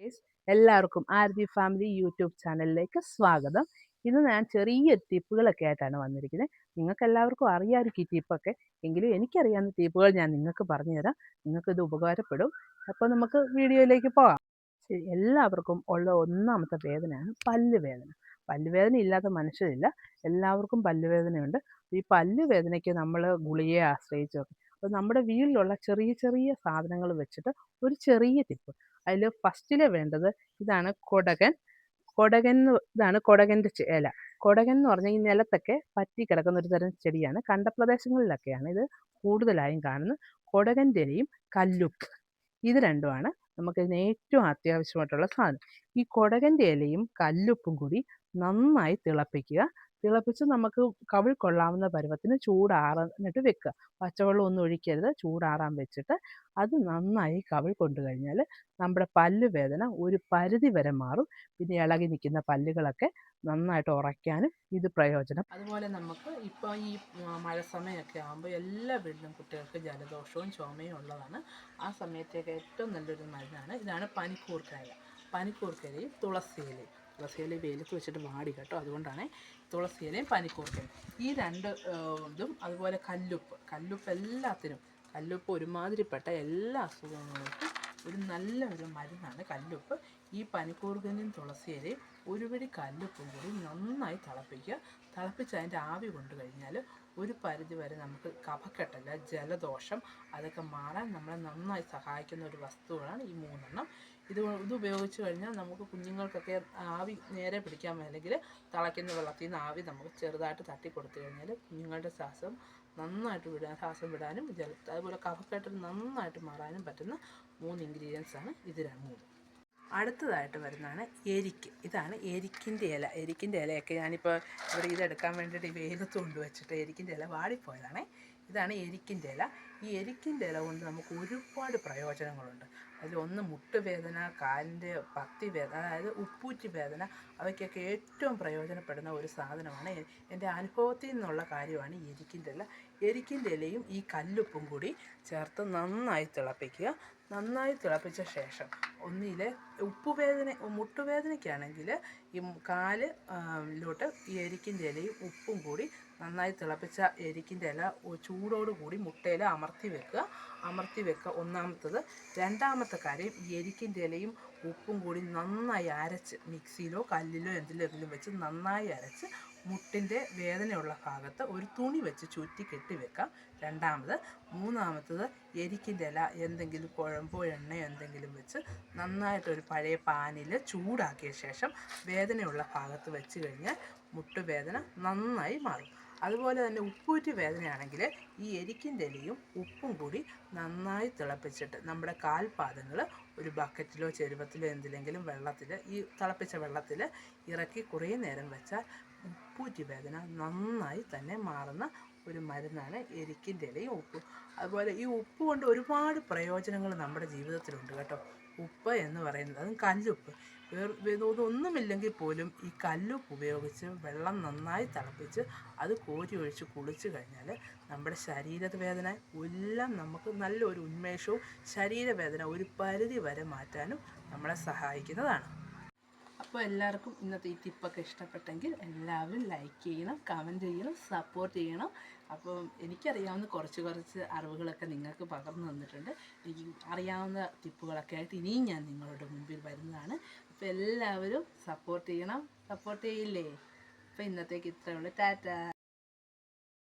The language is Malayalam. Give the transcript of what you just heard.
ഗൈസ്, എല്ലാവർക്കും ആരതി ഫാമിലി യൂട്യൂബ് ചാനലിലേക്ക് സ്വാഗതം. ഇന്ന് ഞാൻ ചെറിയ ടിപ്പുകളൊക്കെ ആയിട്ടാണ് വന്നിരിക്കുന്നത് നിങ്ങൾക്ക് എല്ലാവർക്കും അറിയാമായിരിക്കും ഈ ടിപ്പൊക്കെ. എങ്കിലും എനിക്കറിയാവുന്ന ടിപ്പുകൾ ഞാൻ നിങ്ങൾക്ക് പറഞ്ഞുതരാം. നിങ്ങൾക്കിത് ഉപകാരപ്പെടും. അപ്പോൾ നമുക്ക് വീഡിയോയിലേക്ക് പോകാം. എല്ലാവർക്കും ഉള്ള ഒന്നാമത്തെ വേദനയാണ് പല്ലുവേദന. പല്ലുവേദന ഇല്ലാത്ത മനുഷ്യരില്ല. എല്ലാവർക്കും പല്ലുവേദനയുണ്ട്. ഈ പല്ലുവേദനയ്ക്ക് നമ്മൾ ഗുളിയെ ആശ്രയിച്ചു അപ്പോൾ നമ്മുടെ വീട്ടിലുള്ള ചെറിയ ചെറിയ സാധനങ്ങൾ വെച്ചിട്ട് ഒരു ചെറിയ ടിപ്പ്. അതിൽ ഫസ്റ്റിലെ വേണ്ടത് ഇതാണ് കൊടകൻ. കൊടകൻ ഇതാണ് കൊടകന്റെ ഇല. കൊടകൻ എന്ന് പറഞ്ഞാൽ ഈ നിലത്തൊക്കെ പറ്റി കിടക്കുന്ന ഒരു തരം ചെടിയാണ്. കണ്ടപ്രദേശങ്ങളിലൊക്കെയാണ് ഇത് കൂടുതലായും കാണുന്നത്. കൊടകന്റെ ഇലയും കല്ലുപ്പ്. ഇത് രണ്ടുമാണ് നമുക്കിതിന് ഏറ്റവും അത്യാവശ്യമായിട്ടുള്ള സാധനം. ഈ കൊടകന്റെ ഇലയും കല്ലുപ്പും കൂടി നന്നായി തിളപ്പിക്കുക. തിളപ്പിച്ച് നമുക്ക് കവിൾ കൊള്ളാവുന്ന പരുവത്തിന് ചൂടാറന്നിട്ട് വെക്കുക. പച്ചവെള്ളം ഒന്നും ഒഴിക്കരുത്. ചൂടാറാൻ വെച്ചിട്ട് അത് നന്നായി കവിൾ കൊണ്ടു കഴിഞ്ഞാൽ നമ്മുടെ പല്ല് വേദന ഒരു പരിധി വരെ മാറും. പിന്നെ ഇളകി നിൽക്കുന്ന പല്ലുകളൊക്കെ നന്നായിട്ട് ഉറയ്ക്കാനും ഇത് പ്രയോജനം. അതുപോലെ നമുക്ക് ഇപ്പോൾ ഈ മഴ സമയമൊക്കെ ആകുമ്പോൾ എല്ലാ വീട്ടിലും കുട്ടികൾക്ക് ജലദോഷവും ചുമയും ഉള്ളതാണ്. ആ സമയത്തേക്ക് ഏറ്റവും നല്ലൊരു മരുന്നാണ്. ഇതാണ് പനിക്കൂർക്കയില. പനിക്കൂർക്കയിലയും തുളസിയിലയും. തുളസിയില വെയിലത്ത് വെച്ചിട്ട് വാടി കേട്ടോ. അതുകൊണ്ടാണ് തുളസിയിലയും പനിക്കൂർക്കയും. ഈ രണ്ട് ഇതും അതുപോലെ കല്ലുപ്പ്. കല്ലുപ്പ് എല്ലാത്തിനും കല്ലുപ്പ് ഒരുമാതിരിപ്പെട്ട എല്ലാ അസുഖങ്ങൾക്കും ഒരു നല്ല ഒരു മരുന്നാണ് കല്ലുപ്പ്. ഈ പനിക്കൂർക്കനും തുളസിയിലയും ഒരു പിടി കല്ലുപ്പും കൂടി നന്നായി തിളപ്പിക്കുക. തിളപ്പിച്ച് അതിന്റെ ആവി കൊണ്ടു കഴിഞ്ഞാൽ ഒരു പരിധി വരെ നമുക്ക് കഫക്കെട്ടല്ല ജലദോഷം അതൊക്കെ മാറാൻ നമ്മളെ നന്നായി സഹായിക്കുന്ന ഒരു വസ്തുവാണ് ഈ മൂന്നെണ്ണം. ഇത് ഇത് ഉപയോഗിച്ച് കഴിഞ്ഞാൽ നമുക്ക് കുഞ്ഞുങ്ങൾക്കൊക്കെ ആവി നേരെ പിടിക്കാൻ അല്ലെങ്കിൽ തിളയ്ക്കുന്ന വെള്ളത്തിൽ നിന്ന് ആവി നമുക്ക് ചെറുതായിട്ട് തട്ടി കൊടുത്തു കഴിഞ്ഞാൽ കുഞ്ഞുങ്ങളുടെ ശ്വാസം നന്നായിട്ട് വിടാൻ ശ്വാസം വിടാനും ജല അതുപോലെ കഫക്കെട്ടിൽ നന്നായിട്ട് മാറാനും പറ്റുന്ന മൂന്ന് ഇൻഗ്രീഡിയൻസ് ആണ് ഇത് രണ്ടും അടുത്തതായിട്ട് വരുന്നതാണ് എരിക്ക്. ഇതാണ് എരിക്കിന്റെ ഇല. എരിക്കിന്റെ ഇലയൊക്കെ ഞാനിപ്പോൾ ഇവിടെ ഇതെടുക്കാൻ വേണ്ടിയിട്ട് ഈ വെയിലത്ത് കൊണ്ടുവച്ചിട്ട് എരിക്കിന്റെ ഇല വാടിപ്പോയതാണേ. ഇതാണ് എരിക്കിന്റെ ഇല. ഈ എരിക്കിന്റെ ഇല കൊണ്ട് നമുക്ക് ഒരുപാട് പ്രയോജനങ്ങളുണ്ട്. അതിലൊന്ന് മുട്ടുവേദന കാലിന്റെ പത്തി വേദന അതായത് ഉപ്പൂറ്റി വേദന അവയ്ക്കൊക്കെ ഏറ്റവും പ്രയോജനപ്പെടുന്ന ഒരു സാധനമാണ്. എന്റെ അനുഭവത്തിൽ നിന്നുള്ള കാര്യമാണ് എരിക്കിന്റെ ഇല. എരിക്കിന്റെ ഇലയും ഈ കല്ലുപ്പും കൂടി ചേർത്ത് നന്നായി തിളപ്പിക്കുക. നന്നായി തിളപ്പിച്ച ശേഷം ഒന്നിലെ ഉപ്പുവേദന മുട്ടുവേദനയ്ക്കാണെങ്കിൽ ഈ കാൽ ലോട്ട് ഈ എരിക്കിന്റെ ഇലയും ഉപ്പും കൂടി നന്നായി തിളപ്പിച്ച എരിക്കിന്റെ ഇല ചൂടോട് കൂടി മുട്ടയിൽ അമർത്തി വെക്കുക. അമർത്തി വെക്കുക. ഒന്നാമത്തത്. രണ്ടാമത്തെ കാര്യം ഈ എരിക്കിന്റെ ഇലയും ഉപ്പും കൂടി നന്നായി അരച്ച് മിക്സിയിലോ കല്ലിലോ എന്തിലെങ്കിലും വെച്ച് നന്നായി അരച്ച് മുട്ടിന്റെ വേദനയുള്ള ഭാഗത്ത് ഒരു തുണി വെച്ച് ചുറ്റി കെട്ടി വെക്കാം. രണ്ടാമത് മൂന്നാമത്തത് എരിക്കിന്റെ ഇല എന്തെങ്കിലും കുഴമ്പോ എണ്ണയോ എന്തെങ്കിലും വെച്ച് നന്നായിട്ടൊരു പഴയ പാനിൽ ചൂടാക്കിയ ശേഷം വേദനയുള്ള ഭാഗത്ത് വെച്ച് കഴിഞ്ഞാൽ മുട്ടുവേദന നന്നായി മാറും. അതുപോലെ തന്നെ ഉപ്പൂറ്റി വേദനയാണെങ്കിൽ ഈ എരിക്കിന്റെ ഇലയും ഉപ്പും കൂടി നന്നായി തിളപ്പിച്ചിട്ട് നമ്മുടെ കാൽപാദങ്ങൾ ഒരു ബക്കറ്റിലോ ചെരുവത്തിലോ എന്തിലെങ്കിലും വെള്ളത്തിൽ ഈ തിളപ്പിച്ച വെള്ളത്തിൽ ഇറക്കി കുറേ നേരം വെച്ചാൽ ഉപ്പൂറ്റി വേദന നന്നായി തന്നെ മാറുന്ന ഒരു മരുന്നാണ് എരിക്കിന്റെ ഇലയും ഉപ്പ്. അതുപോലെ ഈ ഉപ്പ് കൊണ്ട് ഒരുപാട് പ്രയോജനങ്ങൾ നമ്മുടെ ജീവിതത്തിലുണ്ട് കേട്ടോ. ഉപ്പ് എന്ന് പറയുന്നത് അതും കല്ലുപ്പ്. ഇതൊന്നുമില്ലെങ്കിൽ പോലും ഈ കല്ലുപ്പ് ഉപയോഗിച്ച് വെള്ളം നന്നായി തിളപ്പിച്ച് അത് കോരി ഒഴിച്ച് കുളിച്ച് കഴിഞ്ഞാൽ നമ്മുടെ ശരീരവേദന എല്ലാം നമുക്ക് നല്ലൊരു ഉന്മേഷവും ശരീരവേദന ഒരു പരിധി വരെ മാറ്റാനും നമ്മളെ സഹായിക്കുന്നതാണ്. അപ്പോൾ എല്ലാവർക്കും ഇന്നത്തെ ഈ ടിപ്പൊക്കെ ഇഷ്ടപ്പെട്ടെങ്കിൽ എല്ലാവരും ലൈക്ക് ചെയ്യണം കമന്റ് ചെയ്യണം സപ്പോർട്ട് ചെയ്യണം. അപ്പം എനിക്കറിയാവുന്ന കുറച്ച് കുറച്ച് അറിവുകളൊക്കെ നിങ്ങൾക്ക് പകർന്നു തന്നിട്ടുണ്ട്. എനിക്ക് അറിയാവുന്ന ടിപ്പുകളൊക്കെ ആയിട്ട് ഇനിയും ഞാൻ നിങ്ങളുടെ മുമ്പിൽ വരുന്നതാണ്. അപ്പോൾ എല്ലാവരും സപ്പോർട്ട് ചെയ്യണം. സപ്പോർട്ട് ചെയ്യില്ലേ? അപ്പോൾ ഇന്നത്തേക്ക് ഇത്രയുള്ളൂ ടാറ്റ.